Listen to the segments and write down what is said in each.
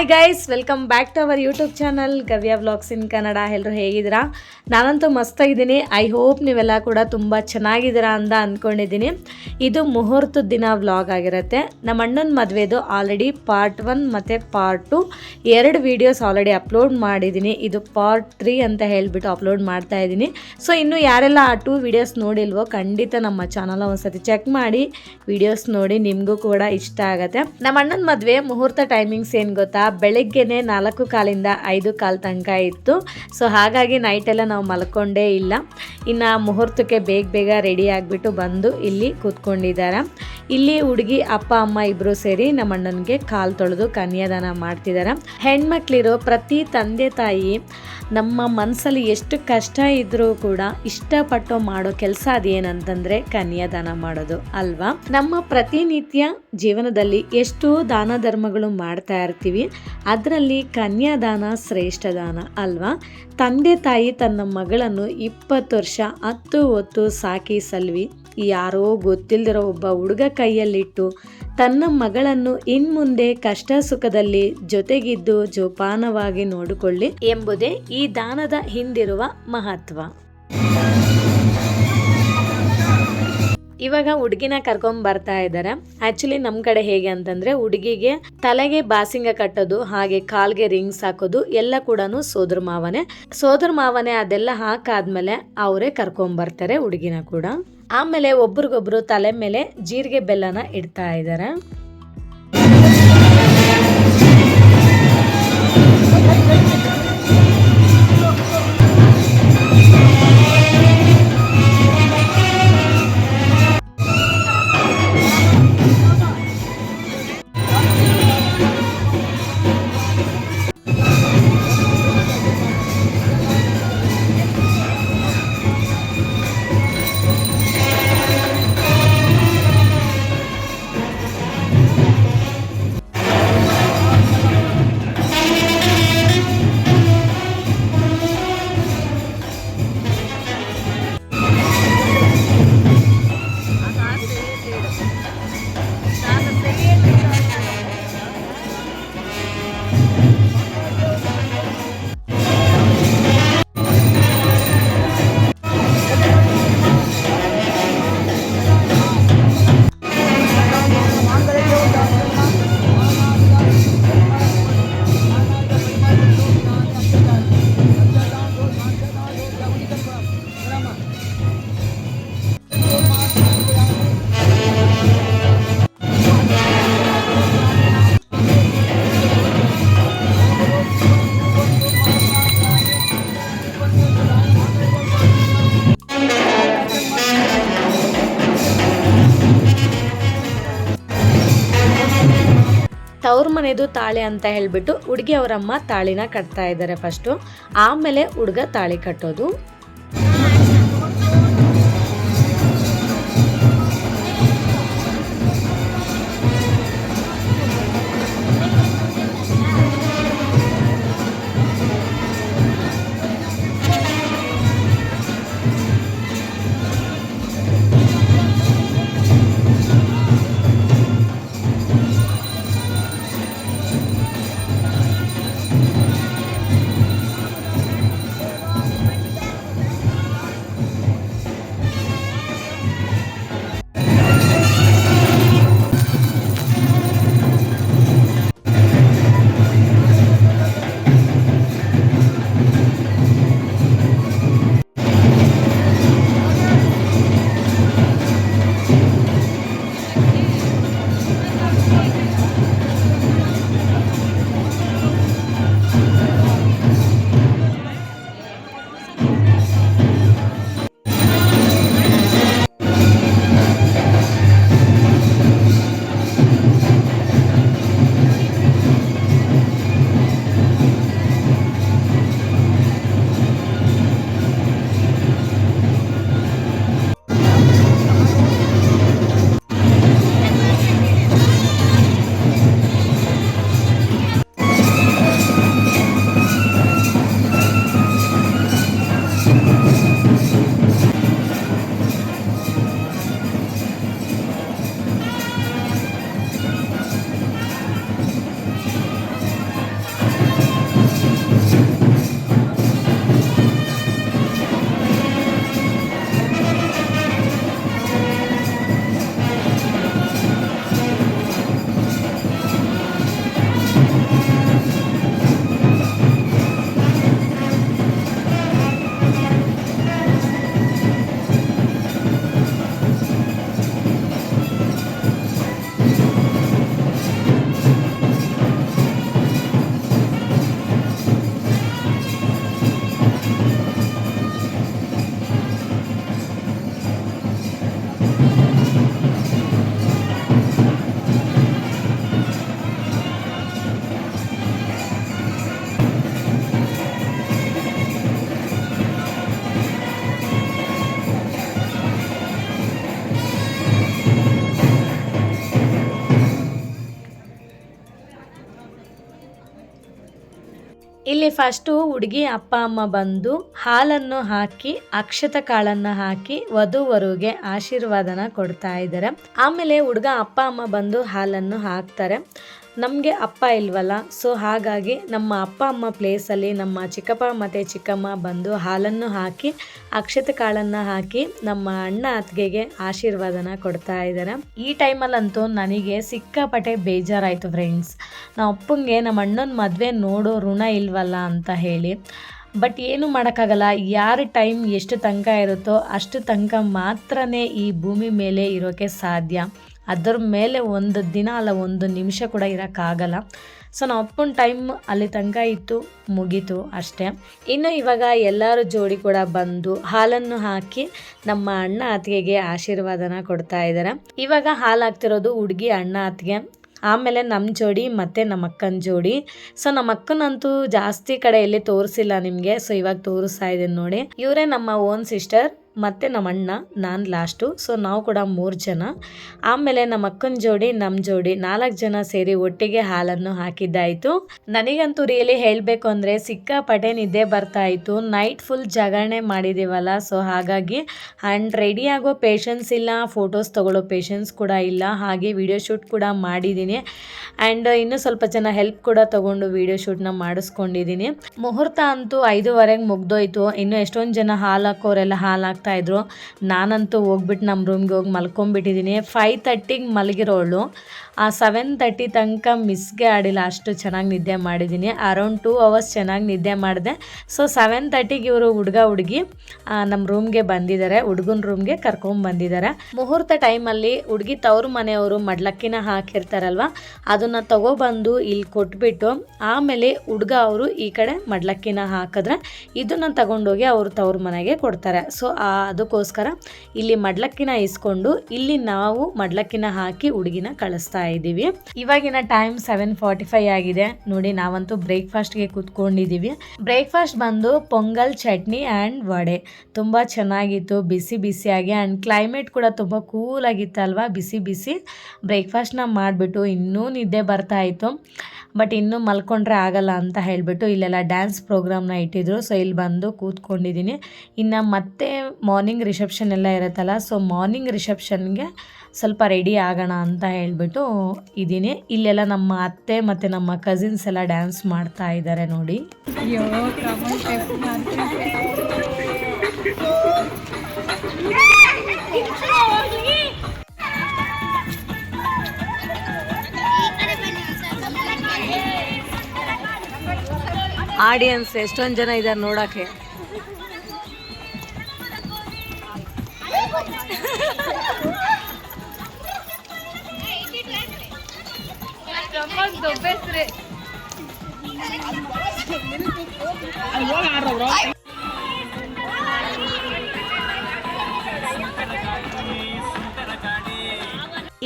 Hi guys welcome back to our YouTube channel Gavya vlogs in Kannada ಎಲ್ಲರೂ ಹೇಗಿದ್ದೀರಾ? ನಾನಂತೂ ಮಸ್ತಾಗಿದ್ದೀನಿ I hope ನೀವೆಲ್ಲ ಕೂಡ ತುಂಬ ಚೆನ್ನಾಗಿದ್ದೀರಾ ಅಂತ ಅಂದ್ಕೊಂಡಿದ್ದೀನಿ ಇದು ಮುಹೂರ್ತದ ದಿನ ವ್ಲಾಗ್ ಆಗಿರುತ್ತೆ. ನಮ್ಮ ಅಣ್ಣನ ಮದುವೆದು ಆಲ್ರೆಡಿ ಪಾರ್ಟ್ ಒನ್ ಮತ್ತು ಪಾರ್ಟ್ ಟು ಎರಡು ವೀಡಿಯೋಸ್ ಆಲ್ರೆಡಿ ಅಪ್ಲೋಡ್ ಮಾಡಿದ್ದೀನಿ. ಇದು ಪಾರ್ಟ್ ತ್ರೀ ಅಂತ ಹೇಳಿಬಿಟ್ಟು ಅಪ್ಲೋಡ್ ಮಾಡ್ತಾ ಇದ್ದೀನಿ. ಸೊ ಇನ್ನು ಯಾರೆಲ್ಲ ಆ ಟೂ ವೀಡಿಯೋಸ್ ನೋಡಿಲ್ವೋ ಖಂಡಿತ ನಮ್ಮ ಚಾನಲ್ ಒಂದ್ಸತಿ ಚೆಕ್ ಮಾಡಿ. ವಿಡಿಯೋಸ್ ನೋಡಿ ನಿಮಗೂ ಕೂಡ ಇಷ್ಟ ಆಗುತ್ತೆ. ನಮ್ಮ ಅಣ್ಣನ ಮದುವೆ ಮುಹೂರ್ತ ಟೈಮಿಂಗ್ಸ್ ಏನು ಗೊತ್ತಾ? ಬೆಳಗ್ಗೆನೆ ನಾಲ್ಕು ಕಾಲಿಂದ ಐದು ಕಾಲ್ ತನಕ ಇತ್ತು. ಸೊ ಹಾಗಾಗಿ ನೈಟೆಲ್ಲ ನಾವು ಮಲ್ಕೊಂಡೇ ಇಲ್ಲ. ಇನ್ನು ಮುಹೂರ್ತಕ್ಕೆ ಬೇಗ ಬೇಗ ರೆಡಿ ಆಗಿಬಿಟ್ಟು ಬಂದು ಇಲ್ಲಿ ಕೂತ್ಕೊಂಡಿದ್ದಾರೆ ಇಲ್ಲಿ ಹುಡುಗಿ, ಅಪ್ಪ, ಅಮ್ಮ ಇಬ್ಬರು ಸೇರಿ ನಮ್ಮ ಅಣ್ಣನಿಗೆ ಕಾಲು ತೊಳೆದು ಕನ್ಯಾದಾನ ಮಾಡ್ತಿದ್ದಾರೆ ಹೆಣ್ಮಕ್ಳಿರೋ ಪ್ರತಿ ತಂದೆ ತಾಯಿ ನಮ್ಮ ಮನಸ್ಸಲ್ಲಿ ಎಷ್ಟು ಕಷ್ಟ ಇದ್ರೂ ಕೂಡ ಇಷ್ಟಪಟ್ಟು ಮಾಡೋ ಕೆಲಸ ಅದೇನಂತಂದರೆ ಕನ್ಯಾದಾನ ಮಾಡೋದು, ಅಲ್ವಾ? ನಮ್ಮ ಪ್ರತಿನಿತ್ಯ ಜೀವನದಲ್ಲಿ ಎಷ್ಟೋ ದಾನ ಧರ್ಮಗಳು ಮಾಡ್ತಾ ಇರ್ತೀವಿ. ಅದರಲ್ಲಿ ಕನ್ಯಾದಾನ ಶ್ರೇಷ್ಠ ದಾನ ಅಲ್ವಾ? ತಂದೆ ತಾಯಿ ತನ್ನ ಮಗಳನ್ನು ಇಪ್ಪತ್ತು ವರ್ಷ, ಹತ್ತು ಹೊತ್ತು ಸಾಕಿ ಸಲ್ವಿ. ಯಾರೋ ಗೊತ್ತಿಲ್ಲದಿರೋ ಒಬ್ಬ ಹುಡುಗ ಕೈಯಲ್ಲಿಟ್ಟು ತನ್ನ ಮಗಳನ್ನು ಇನ್ಮುಂದೆ ಕಷ್ಟ ಸುಖದಲ್ಲಿ ಜೊತೆಗಿದ್ದು ಜೋಪಾನವಾಗಿ ನೋಡಿಕೊಳ್ಳಿ ಎಂಬುದೇ ಈ ದಾನದ ಹಿಂದಿರುವ ಮಹತ್ವ. ಇವಾಗ ಹುಡುಗಿನ ಕರ್ಕೊಂಡ್ ಬರ್ತಾ ಇದ್ದಾರೆ ಆಕ್ಚುಲಿ ನಮ್ ಕಡೆ ಹೇಗೆ ಅಂತಂದ್ರೆ ಹುಡುಗಿಗೆ ತಲೆಗೆ ಬಾಸಿಂಗ ಕಟ್ಟೋದು, ಹಾಗೆ ಕಾಲ್ಗೆ ರಿಂಗ್ಸ್ ಹಾಕೋದು, ಎಲ್ಲ ಕೂಡ ಸೋದರ ಮಾವನೇ. ಸೋದರ ಮಾವನೇ ಅದೆಲ್ಲ ಹಾಕಾದ್ಮೇಲೆ ಅವರೇ ಕರ್ಕೊಂಡ್ ಬರ್ತಾರೆ ಹುಡುಗಿನ ಕೂಡ. ಆಮೇಲೆ ಒಬ್ರಿಗೊಬ್ರು ತಲೆ ಮೇಲೆ ಜೀರಿಗೆ ಬೆಲ್ಲನ ಇಡ್ತಾ ಇದ್ದಾರೆ ಮನೆದು ತಾಳೆ ಅಂತ ಹೇಳಿಬಿಟ್ಟು ಹುಡುಗಿ ಅವರಮ್ಮ ತಾಳಿನ ಕಟ್ತಾ ಇದ್ದಾರೆ ಫಸ್ಟು ಆಮೇಲೆ ಹುಡುಗ ತಾಳಿ ಕಟ್ಟೋದು. ಫಸ್ಟು ಹುಡುಗಿ ಅಪ್ಪ, ಅಮ್ಮ ಬಂದು ಹಾಲನ್ನು ಹಾಕಿ, ಅಕ್ಷತ ಕಾಳನ್ನು ಹಾಕಿ ವಧುವರುಗೆ ಆಶೀರ್ವಾದನ ಕೊಡ್ತಾ ಇದ್ದಾರೆ. ಆಮೇಲೆ ಹುಡುಗ ಅಪ್ಪ, ಅಮ್ಮ ಬಂದು ಹಾಲನ್ನು ಹಾಕ್ತಾರೆ. ನಮಗೆ ಅಪ್ಪ ಇಲ್ವಲ್ಲ? ಸೊ ಹಾಗಾಗಿ ನಮ್ಮ ಅಪ್ಪ ಅಮ್ಮ ಪ್ಲೇಸಲ್ಲಿ ನಮ್ಮ ಚಿಕ್ಕಪ್ಪ ಮತ್ತು ಚಿಕ್ಕಮ್ಮ ಬಂದು ಹಾಲನ್ನು ಹಾಕಿ, ಅಕ್ಷತೆ ಕಾಳನ್ನು ಹಾಕಿ ನಮ್ಮ ಅಣ್ಣ ಅತ್ತಿಗೆಗೆ ಆಶೀರ್ವಾದನ ಕೊಡ್ತಾ ಇದ್ದಾರೆ. ಈ ಟೈಮಲ್ಲಂತೂ ನನಗೆ ಸಿಕ್ಕಾಪಟ್ಟೆ ಬೇಜಾರಾಯಿತು ಫ್ರೆಂಡ್ಸ್ ನಮ್ಮ ಅಪ್ಪಂಗೆ ನಮ್ಮ ಅಣ್ಣನ ಮದುವೆ ನೋಡೋ ಋಣ ಇಲ್ವಲ್ಲ ಅಂತ ಹೇಳಿ. ಬಟ್ ಏನು ಮಾಡೋಕ್ಕಾಗಲ್ಲ, ಯಾರ ಟೈಮ್ ಎಷ್ಟು ತನಕ ಇರುತ್ತೋ ಅಷ್ಟು ತನಕ ಮಾತ್ರನೇ ಈ ಭೂಮಿ ಮೇಲೆ ಇರೋಕ್ಕೆ ಸಾಧ್ಯ. ಅದರ ಮೇಲೆ ಒಂದು ದಿನ ಅಲ್ಲ, ಒಂದು ನಿಮಿಷ ಕೂಡ ಇರೋಕ್ಕಾಗಲ್ಲ. ಸೊ ನಮ್ಮ ಅಪ್ಪನ ಟೈಮ್ ಅಲ್ಲಿ ತನಕ ಇತ್ತು, ಮುಗೀತು ಅಷ್ಟೇ. ಇನ್ನು ಇವಾಗ ಎಲ್ಲರೂ ಜೋಡಿ ಕೂಡ ಬಂದು ಹಾಲನ್ನು ಹಾಕಿ ನಮ್ಮ ಅಣ್ಣ ಅತ್ತಿಗೆಗೆ ಆಶೀರ್ವಾದನ ಕೊಡ್ತಾ ಇದ್ದಾರೆ. ಇವಾಗ ಹಾಲು ಹಾಕ್ತಿರೋದು ಹುಡುಗಿ ಅಣ್ಣ ಅತ್ತಿಗೆ. ಆಮೇಲೆ ನಮ್ಮ ಜೋಡಿ ಮತ್ತು ನಮ್ಮ ಅಕ್ಕನ ಜೋಡಿ. ಸೊ ನಮ್ಮ ಅಕ್ಕನಂತೂ ಜಾಸ್ತಿ ಕಡೆ ಎಲ್ಲಿ ತೋರಿಸಿಲ್ಲ ನಿಮಗೆ. ಸೊ ಇವಾಗ ತೋರಿಸ್ತಾ ಇದ್ದೀನಿ ನೋಡಿ. ಇವರೇ ನಮ್ಮ ಓನ್ ಸಿಸ್ಟರ್ ಮತ್ತು ನಮ್ಮ ಅಣ್ಣ, ನಾನು ಲಾಸ್ಟು ಸೊ ನಾವು ಕೂಡ ಮೂರು ಜನ. ಆಮೇಲೆ ನಮ್ಮ ಅಕ್ಕನ ಜೋಡಿ ನಮ್ಮ ಜೋಡಿ ನಾಲ್ಕು ಜನ ಸೇರಿ ಒಟ್ಟಿಗೆ ಹಾಲನ್ನು ಹಾಕಿದ್ದಾಯಿತು. ನನಗಂತೂ ರಿಯಲಿ ಹೇಳಬೇಕು ಅಂದರೆ ಸಿಕ್ಕಾಪಟೆ ನಿದ್ದೆ ಬರ್ತಾ ಇತ್ತು. ನೈಟ್ ಫುಲ್ ಜಾಗರಣೆ ಮಾಡಿದ್ದೀವಲ್ಲ ಸೊ ಹಾಗಾಗಿ ಆ್ಯಂಡ್ ರೆಡಿ ಆಗೋ ಪೇಷನ್ಸ್ ಇಲ್ಲ ಫೋಟೋಸ್ ತೊಗೊಳ್ಳೋ ಪೇಷನ್ಸ್ ಕೂಡ ಇಲ್ಲ. ಹಾಗೆ ವಿಡಿಯೋ ಶೂಟ್ ಕೂಡ ಮಾಡಿದ್ದೀನಿ. ಆ್ಯಂಡ್ ಇನ್ನೂ ಸ್ವಲ್ಪ ಜನ ಹೆಲ್ಪ್ ಕೂಡ ತೊಗೊಂಡು ವಿಡಿಯೋ ಶೂಟ್ನ ಮಾಡಿಸ್ಕೊಂಡಿದ್ದೀನಿ. ಮುಹೂರ್ತ ಅಂತೂ ಐದುವರೆಗೆ ಮುಗ್ದೋಯ್ತು. ಇನ್ನು ಎಷ್ಟೊಂದು ಜನ ಹಾಲು ಹಾಕೋರೆಲ್ಲ ಹಾಲು ಇದ್ರು. ನಾನಂತೂ ಹೋಗ್ಬಿಟ್ಟು ನಮ್ಮ ರೂಮ್ಗೆ ಹೋಗಿ ಮಲ್ಕೊಂಬಿಟ್ಟಿದ್ದೀನಿ ಫೈವ್ ತರ್ಟಿಗೆ ಮಲಗಿರೋಳು. ಆ ಸೆವೆನ್ ತರ್ಟಿ ತನಕ ಮಿಸ್ಗೆ ಆಡಿಲ್ಲ. ಅಷ್ಟು ಚೆನ್ನಾಗಿ ನಿದ್ದೆ ಮಾಡಿದ್ದೀನಿ ಅರೌಂಡ್ ಟೂ ಅವರ್ಸ್ ಚೆನ್ನಾಗಿ ನಿದ್ದೆ ಮಾಡಿದೆ. ಸೊ ಸೆವೆನ್ ತರ್ಟಿಗೆ ಇವರು ಹುಡುಗ ಹುಡುಗಿ ನಮ್ಮ ರೂಮ್ಗೆ ಬಂದಿದ್ದಾರೆ ಹುಡುಗನ ರೂಮ್ಗೆ ಕರ್ಕೊಂಡು ಬಂದಿದ್ದಾರೆ ಮುಹೂರ್ತ ಟೈಮಲ್ಲಿ ಹುಡುಗಿ ತವ್ರ ಮನೆಯವರು ಮಡ್ಲಕ್ಕಿನ ಹಾಕಿರ್ತಾರಲ್ವ, ಅದನ್ನು ತಗೊಬಂದು ಇಲ್ಲಿ ಕೊಟ್ಬಿಟ್ಟು ಆಮೇಲೆ ಹುಡುಗ ಅವರು ಈ ಕಡೆ ಮಡ್ಲಕ್ಕಿನ ಹಾಕಿದ್ರೆ ಇದನ್ನು ತಗೊಂಡೋಗಿ ಅವರು ತವ್ರ ಮನೆಗೆ ಕೊಡ್ತಾರೆ. ಸೊ ಅದಕ್ಕೋಸ್ಕರ ಇಲ್ಲಿ ಮಡ್ಲಕ್ಕಿನ ಇಸ್ಕೊಂಡು ಇಲ್ಲಿ ನಾವು ಮಡ್ಲಕ್ಕಿನ ಹಾಕಿ ಹುಡುಗಿನ ಕಳಿಸ್ತಾ ಇದ್ದೀವಿ. ಇವಾಗಿನ ಟೈಮ್ ಸೆವೆನ್ ಫಾರ್ಟಿ ಫೈವ್ ಆಗಿದೆ. ನೋಡಿ, ನಾವಂತೂ ಬ್ರೇಕ್ಫಾಸ್ಟ್ಗೆ ಕೂತ್ಕೊಂಡಿದ್ದೀವಿ. ಬ್ರೇಕ್ಫಾಸ್ಟ್ ಬಂದು ಪೊಂಗಲ್, ಚಟ್ನಿ ಆ್ಯಂಡ್ ವಡೆ. ತುಂಬ ಚೆನ್ನಾಗಿತ್ತು, ಬಿಸಿ ಬಿಸಿಯಾಗಿ ಆ್ಯಂಡ್ ಕ್ಲೈಮೇಟ್ ಕೂಡ ತುಂಬ ಆಗಿತ್ತಲ್ವಾ? ಬಿಸಿ ಬಿಸಿ ಬ್ರೇಕ್ಫಾಸ್ಟ್ನ ಮಾಡಿಬಿಟ್ಟು ಇನ್ನೂ ನಿದ್ದೆ ಬರ್ತಾ ಇತ್ತು. ಬಟ್ ಇನ್ನೂ ಮಲ್ಕೊಂಡ್ರೆ ಆಗಲ್ಲ ಅಂತ ಹೇಳಿಬಿಟ್ಟು ಇಲ್ಲೆಲ್ಲ ಡ್ಯಾನ್ಸ್ ಪ್ರೋಗ್ರಾಮ್ನ ಇಟ್ಟಿದ್ರು. ಸೊ ಇಲ್ಲಿ ಬಂದು ಕೂತ್ಕೊಂಡಿದ್ದೀನಿ. ಇನ್ನು ಮತ್ತೆ ಮಾರ್ನಿಂಗ್ ರಿಸೆಪ್ಷನ್ ಎಲ್ಲ ಇರುತ್ತಲ್ಲ ಸೊ ಮಾರ್ನಿಂಗ್ ರಿಸೆಪ್ಷನ್ಗೆ ಸ್ವಲ್ಪ ರೆಡಿ ಆಗೋಣ ಅಂತ ಹೇಳಿಬಿಟ್ಟು ಇದ್ದೀನಿ. ಇಲ್ಲೆಲ್ಲ ನಮ್ಮ ಅತ್ತೆ ಮತ್ತು ನಮ್ಮ ಕಸಿನ್ಸ್ ಎಲ್ಲ ಡ್ಯಾನ್ಸ್ ಮಾಡ್ತಾ ಇದ್ದಾರೆ ನೋಡಿ. ಆಡಿಯನ್ಸ್ ಎಷ್ಟೊಂದು ಜನ ಇದ್ದಾರೆ ನೋಡೋಕ್ಕೆ.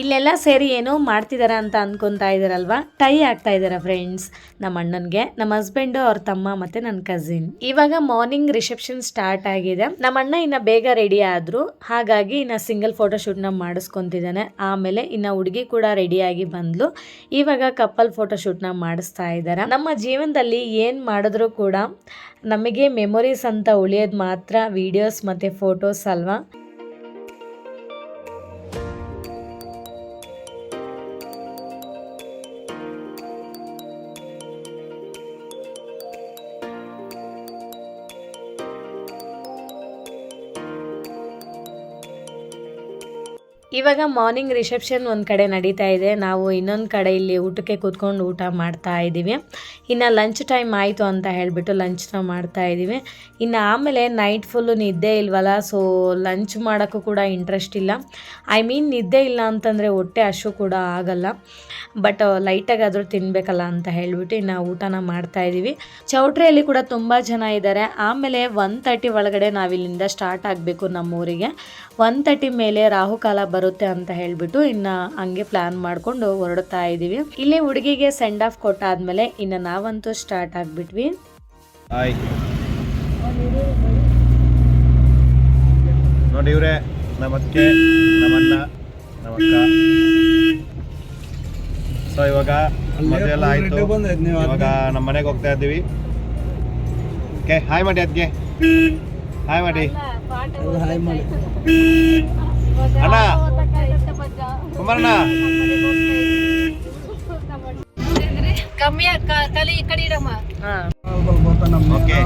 ಇಲ್ಲೆಲ್ಲ ಸೇರಿ ಏನೋ ಮಾಡ್ತಿದ್ದಾರೆ ಅಂತ ಅನ್ಕೊತಾ ಇದ್ದಾರಲ್ವಾ ಟೈ ಆಗ್ತಾ ಇದಾರ ಫ್ರೆಂಡ್ಸ್ ನಮ್ಮ ಅಣ್ಣನಿಗೆ, ನಮ್ಮ ಹಸ್ಬೆಂಡು ಅವ್ರ ತಮ್ಮ ಮತ್ತೆ ನನ್ನ ಕಸಿನ್ ಇವಾಗ ಮಾರ್ನಿಂಗ್ ರಿಸೆಪ್ಷನ್ ಸ್ಟಾರ್ಟ್ ಆಗಿದೆ. ನಮ್ಮ ಅಣ್ಣ ಇನ್ನ ಬೇಗ ರೆಡಿ ಆದ್ರು. ಹಾಗಾಗಿ ಇನ್ನ ಸಿಂಗಲ್ ಫೋಟೋ ಶೂಟ್ನ ಮಾಡಿಸ್ಕೊಂತಿದ್ದಾನೆ ಆಮೇಲೆ ಇನ್ನ ಹುಡುಗಿ ಕೂಡ ರೆಡಿಯಾಗಿ ಬಂದ್ಲು. ಇವಾಗ ಕಪ್ಪಲ್ ಫೋಟೋ ಶೂಟ್ನ ಮಾಡಿಸ್ತಾ ಇದ್ದಾರೆ ನಮ್ಮ ಜೀವನದಲ್ಲಿ ಏನು ಮಾಡಿದ್ರು ಕೂಡ ನಮಗೆ ಮೆಮೊರೀಸ್ ಅಂತ ಉಳಿಯೋದು ಮಾತ್ರ ವಿಡಿಯೋಸ್ ಮತ್ತೆ ಫೋಟೋಸ್ ಅಲ್ವಾ? ಇವಾಗ ಮಾರ್ನಿಂಗ್ ರಿಸೆಪ್ಷನ್ ಒಂದು ಕಡೆ ನಡೀತಾ ಇದೆ. ನಾವು ಇನ್ನೊಂದು ಕಡೆ ಇಲ್ಲಿ ಊಟಕ್ಕೆ ಕೂತ್ಕೊಂಡು ಊಟ ಮಾಡ್ತಾ ಇದ್ದೀವಿ. ಇನ್ನು ಲಂಚ್ ಟೈಮ್ ಆಯಿತು ಅಂತ ಹೇಳಿಬಿಟ್ಟು ಲಂಚ್ನ ಮಾಡ್ತಾ ಇದ್ದೀವಿ. ಇನ್ನು ಆಮೇಲೆ ನೈಟ್ ಫುಲ್ಲು ನಿದ್ದೆ ಇಲ್ವಲ್ಲ ಸೊ ಲಂಚ್ ಮಾಡೋಕ್ಕೂ ಕೂಡ ಇಂಟ್ರೆಸ್ಟ್ ಇಲ್ಲ. ಐ ಮೀನ್ ನಿದ್ದೆ ಇಲ್ಲ ಅಂತಂದರೆ ಹೊಟ್ಟೆ ಅಷ್ಟು ಕೂಡ ಆಗಲ್ಲ. ಬಟ್ ಲೈಟಾಗಾದರೂ ತಿನ್ನಬೇಕಲ್ಲ ಅಂತ ಹೇಳಿಬಿಟ್ಟು ಇನ್ನು ಊಟನ ಮಾಡ್ತಾ ಇದ್ದೀವಿ. ಚೌಟ್ರಿಯಲ್ಲಿ ಕೂಡ ತುಂಬ ಜನ ಇದ್ದಾರೆ. ಆಮೇಲೆ ಒನ್ ತರ್ಟಿ ಒಳಗಡೆ ನಾವಿಲ್ಲಿಂದ ಸ್ಟಾರ್ಟ್ ಆಗಬೇಕು ನಮ್ಮೂರಿಗೆ. ಒನ್ ತರ್ಟಿ ಮೇಲೆ ರಾಹುಕಾಲ ಬರುತ್ತೆ ಅಂತ ಹೇಳಿಬಿಟ್ಟು ಇನ್ನ ಹಂಗೆ ಪ್ಲಾನ್ ಮಾಡ್ಕೊಂಡು ಹೊರಡ್ತಾ ಇದ್ದೀವಿ ಇಲ್ಲಿ ಹುಡುಗಿಗೆ ಸೆಂಡ್ ಆಫ್ ಕೊಟ್ಟಾದ್ಮೇಲೆ ಇನ್ನು ನಾವಂತೂ ಸ್ಟಾರ್ಟ್ ಆಗಿಬಿಟ್ವಿ. ಹಾಯ್ ನೋಡಿ ಇವ್ರೆ ನಮ್ಮ ಅತ್ತೆ ನಮ್ಮಣ್ಣ ನಮ್ಮ ಅಕ್ಕ. ಸೊ ಇವಾಗ ಮದುವೆ ಎಲ್ಲ ಆಯ್ತು. ಇವಾಗ ನಮ್ಮ ಮನೆಗೆ ಹೋಗ್ತಾ ಇದ್ದೀವಿ. ಓಕೆ ಹಾಯ್ ಮಾಡಿ ಅದಕ್ಕೆ ಹಾಯ್ ಮಾಡಿ ಅಣ್ಣ. ಕಮ್ಮಿ ಕಲಿ ಈ ಕಡೆ ಇಡಮ್ಮ. ಓಕೆ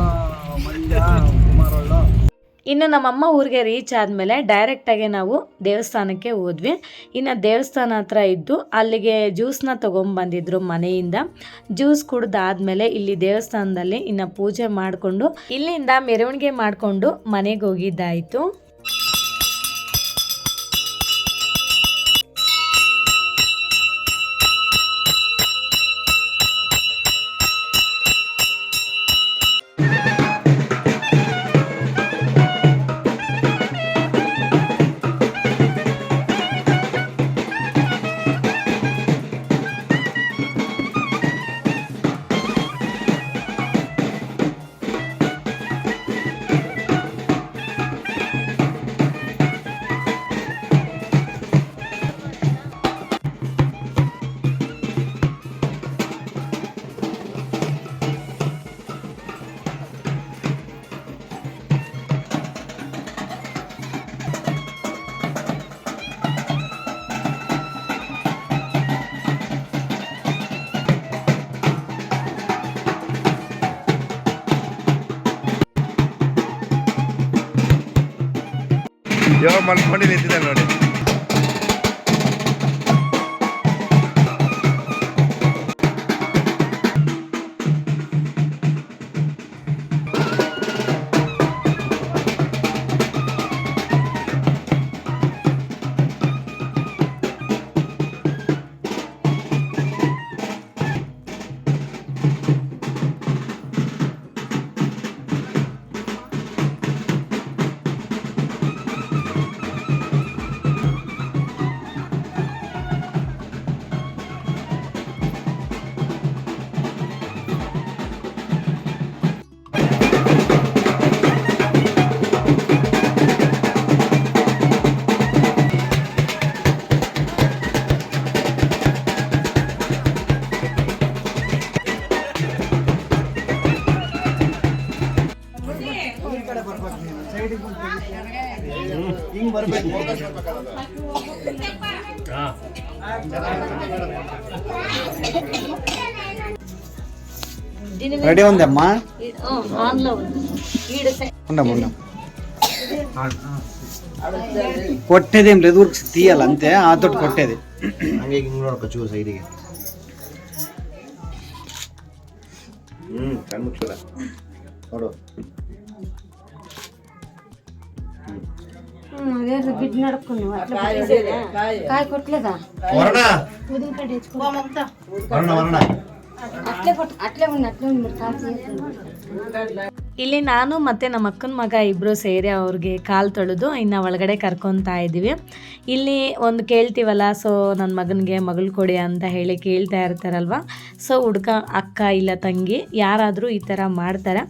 ಇನ್ನು ನಮ್ಮಮ್ಮ ಊರಿಗೆ ರೀಚ್ ಆದಮೇಲೆ ಡೈರೆಕ್ಟಾಗಿ ನಾವು ದೇವಸ್ಥಾನಕ್ಕೆ ಹೋದ್ವಿ. ಇನ್ನು ದೇವಸ್ಥಾನ ಹತ್ರ ಇದ್ದು ಅಲ್ಲಿಗೆ ಜ್ಯೂಸ್ನ ತೊಗೊಂಬಂದಿದ್ರು ಮನೆಯಿಂದ. ಜ್ಯೂಸ್ ಕುಡ್ದಾದ್ಮೇಲೆ ಇಲ್ಲಿ ದೇವಸ್ಥಾನದಲ್ಲಿ ಇನ್ನು ಪೂಜೆ ಮಾಡಿಕೊಂಡು ಇಲ್ಲಿಂದ ಮೆರವಣಿಗೆ ಮಾಡಿಕೊಂಡು ಮನೆಗೆ ಹೋಗಿದ್ದಾಯಿತು. ಇವಾಗ ಮಲ್ಕೊಂಡು ನಿಂತಿದ್ದೆ రెడీ ఉంది. అమ్మా కొట్టేది ఏం లేదు ఊరికి తీయాలి అంతే ఆ తోటి కొట్టేది. బిడ్డ నడుపుకున్నావు కాయ కొట్టలేదా? వరణ వరణ. ಇಲ್ಲಿ ನಾನು ಮತ್ತು ನಮ್ಮ ಅಕ್ಕನ ಮಗ ಇಬ್ಬರು ಸೇರಿ ಅವ್ರಿಗೆ ಕಾಲು ತೊಳೆದು ಇನ್ನು ಒಳಗಡೆ ಕರ್ಕೊತಾ ಇದ್ದೀವಿ. ಇಲ್ಲಿ ಒಂದು ಕೇಳ್ತೀವಲ್ಲ ಸೊ ನನ್ನ ಮಗನಿಗೆ ಮಗಳು ಕೊಡಿ ಅಂತ ಹೇಳಿ ಕೇಳ್ತಾ ಇರ್ತಾರಲ್ವ? ಸೊ ಹುಡ್ಕ ಅಕ್ಕ ಇಲ್ಲ ತಂಗಿ ಯಾರಾದರೂ ಈ ಥರ ಮಾಡ್ತಾರೆ.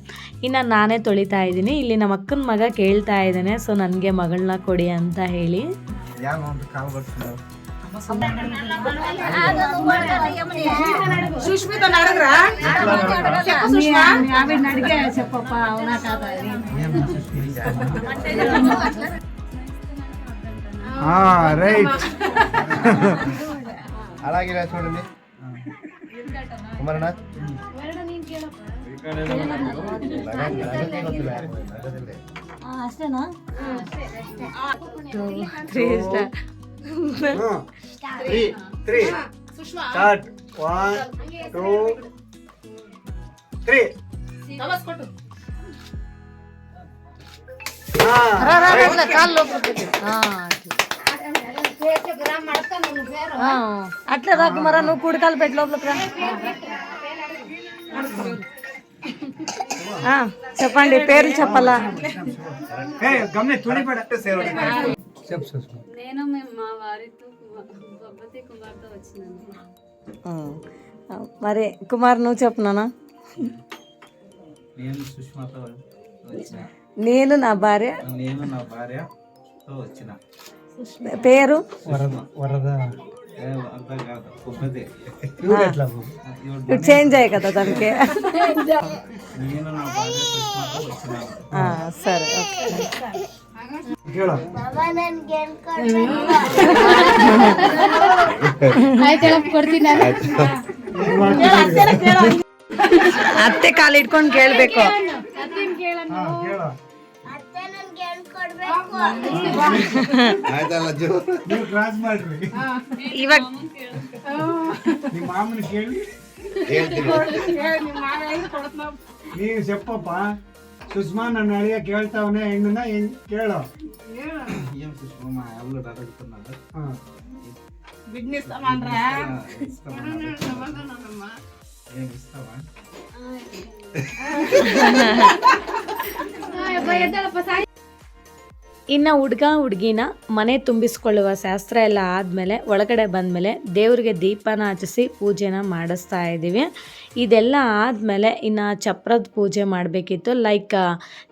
ಇನ್ನು ನಾನೇ ತೊಳಿತಾ ಇದ್ದೀನಿ. ಇಲ್ಲಿ ನಮ್ಮ ಅಕ್ಕನ ಮಗ ಕೇಳ್ತಾ ಇದ್ದಾನೆ ಸೊ ನನಗೆ ಮಗಳನ್ನ ಕೊಡಿ ಅಂತ ಹೇಳಿ. సుష్మిత నడగరా ఆవిడ అలాగే చూడండి Kumaranath అಷ್ಟేనా three star three three start one two three అట్లే రా కుమారా నువ్వు కుడికాలు పెట్టి లోపలికి రా. చెప్పండి పేర్లు చెప్పాలా? గమ్నే తుడిపడ మరి కుమార్ నువ్వు చెప్పునానా నేను సుష్మాతో నేను నా భార్య? నేను నా భార్య వచ్చిన. పేరు? వరద చేంజ్ అయ్యి కదా దానికి. సరే ఓకే. ಅತ್ತೆ ಕಾಲ್ ಇಟ್ಕೊಂಡು ಕೇಳ್ಬೇಕು. ಇವಾಗ ಹೇಳ್ತೀನಿ. ನೀವು ಸುಷ್ಮಾ ನನ್ನ ಅಳಿಯ ಕೇಳ್ತಾವನೆ ಹೆಣ್ಣನ್ನ ಏನ್ ಕೇಳು. ಏನ್ ಸುಷ್ಮಾ ಎಲ್ಲ ಡಾಟಾ ಗೊತ್ತನ್ನದ ಏನ್ ಇಸ್ತವ ಇನ್ನು ಹುಡ್ಗ ಹುಡುಗಿನ ಮನೆ ತುಂಬಿಸ್ಕೊಳ್ಳುವ ಶಾಸ್ತ್ರ ಎಲ್ಲ ಆದಮೇಲೆ ಒಳಗಡೆ ಬಂದಮೇಲೆ ದೇವರಿಗೆ ದೀಪನ ಹಚ್ಚಿಸಿ ಪೂಜೆನ ಮಾಡಿಸ್ತಾ ಇದ್ದೀವಿ ಇದೆಲ್ಲ ಆದಮೇಲೆ ಇನ್ನು ಚಪ್ರದ ಪೂಜೆ ಮಾಡಬೇಕಿತ್ತು. ಲೈಕ್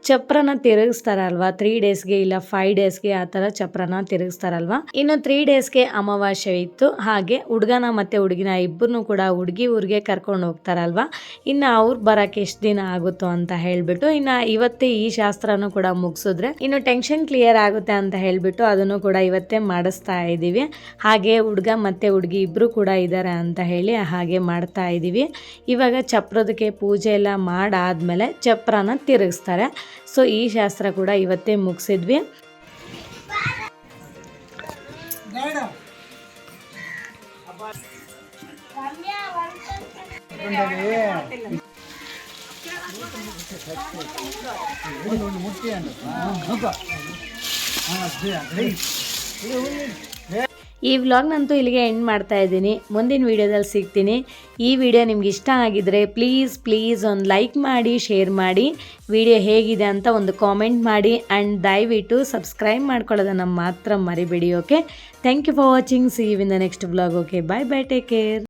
ಚಪ್ರನ ತಿರುಗಿಸ್ತಾರಲ್ವ? ತ್ರೀ ಡೇಸ್ಗೆ ಇಲ್ಲ ಫೈವ್ ಡೇಸ್ಗೆ ಆ ಥರ ಚಪ್ರನ ತಿರುಗಿಸ್ತಾರಲ್ವ? ಇನ್ನು ತ್ರೀ ಡೇಸ್ಗೆ ಅಮಾವಾಸ್ಯೆ ಇತ್ತು. ಹಾಗೆ ಹುಡುಗನ ಮತ್ತು ಹುಡುಗಿನ ಇಬ್ಬರನ್ನೂ ಕೂಡ ಹುಡುಗಿ ಊರಿಗೆ ಕರ್ಕೊಂಡು ಹೋಗ್ತಾರಲ್ವ? ಇನ್ನು ಅವ್ರು ಬರೋಕ್ಕೆ ಎಷ್ಟು ದಿನ ಆಗುತ್ತೋ ಅಂತ ಹೇಳಿಬಿಟ್ಟು, ಇನ್ನು ಇವತ್ತೇ ಈ ಶಾಸ್ತ್ರನೂ ಕೂಡ ಮುಗಿಸಿದ್ರೆ ಇನ್ನು ಟೆನ್ಷನ್ ಕ್ಲಿಯರ್ ಆಗುತ್ತೆ ಅಂತ ಹೇಳಿಬಿಟ್ಟು ಅದನ್ನು ಕೂಡ ಇವತ್ತೇ ಮಾಡಿಸ್ತಾ ಇದ್ದೀವಿ. ಹಾಗೆ ಹುಡುಗ ಮತ್ತು ಹುಡುಗಿ ಇಬ್ಬರು ಕೂಡ ಇದ್ದಾರೆ ಅಂತ ಹೇಳಿ ಹಾಗೆ ಮಾಡ್ತಾ ಇದ್ದೀವಿ. ಇವಾಗ ಚಪ್ರದಕ್ಕೆ ಪೂಜೆ ಎಲ್ಲ ಮಾಡಾದ್ಮೇಲೆ ಚಪ್ರನ ತಿರುಗಿಸ್ತಾರೆ ಸೊ ಈ ಶಾಸ್ತ್ರ ಕೂಡ ಇವತ್ತೇ ಮುಗಿಸಿದ್ವಿ ಈ ವ್ಲಾಗ್ನಂತೂ ಇಲ್ಲಿಗೆ ಎಂಡ್ ಮಾಡ್ತಾ ಇದ್ದೀನಿ. ಮುಂದಿನ ವೀಡಿಯೋದಲ್ಲಿ ಸಿಗ್ತೀನಿ. ಈ ವಿಡಿಯೋ ನಿಮ್ಗೆ ಇಷ್ಟ ಆಗಿದ್ರೆ ಪ್ಲೀಸ್ ಪ್ಲೀಸ್ ಒಂದು ಲೈಕ್ ಮಾಡಿ ಶೇರ್ ಮಾಡಿ. ವಿಡಿಯೋ ಹೇಗಿದೆ ಅಂತ ಒಂದು ಕಾಮೆಂಟ್ ಮಾಡಿ. ಆ್ಯಂಡ್ ದಯವಿಟ್ಟು ಸಬ್ಸ್ಕ್ರೈಬ್ ಮಾಡ್ಕೊಳ್ಳೋದನ್ನು ಮಾತ್ರ ಮರಿಬೇಡಿ okay thank you for watching see you in the next vlog okay bye bye take care